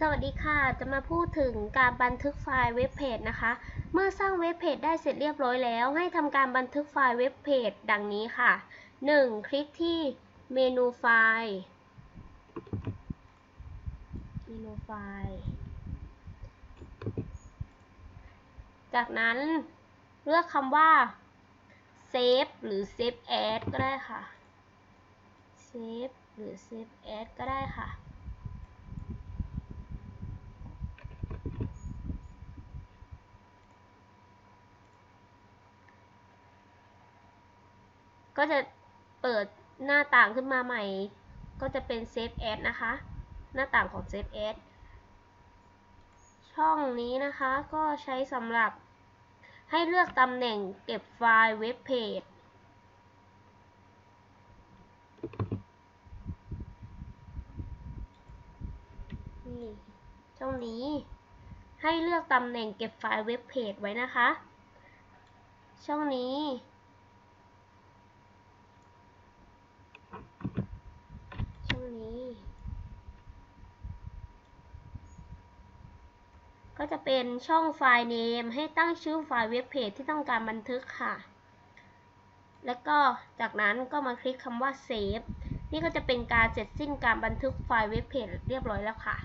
สวัสดีค่ะ จะมาพูดถึงการบันทึกไฟล์เว็บเพจนะคะ เมื่อสร้างเว็บเพจได้เสร็จเรียบร้อยแล้ว ให้ทำการบันทึกไฟล์เว็บเพจดังนี้ค่ะ 1. คลิกที่เมนูไฟล์ เมนูไฟล์ จากนั้นเลือกคำว่า save หรือ save as ก็ได้ค่ะ save หรือ save as ก็ได้ค่ะ ก็จะเปิดหน้าต่างขึ้นมาใหม่ ก็จะเป็น Save As นะคะ หน้าต่างของ Save As ช่องนี้นะคะก็ใช้สำหรับให้เลือกตำแหน่งเก็บไฟล์เว็บเพจนี่ช่องนี้ ให้เลือกตำแหน่งเก็บไฟล์เว็บเพจไว้นะคะ ช่องนี้ ช่องนี้ ก็จะเป็นช่องไฟล์ name ให้ตั้งชื่อไฟล์เว็บเพจที่ต้องการบันทึกค่ะ แล้วก็จากนั้นก็มาคลิกคำว่า save นี่ก็จะเป็นการเสร็จสิ้นการบันทึกไฟล์เว็บเพจเรียบร้อยแล้วค่ะ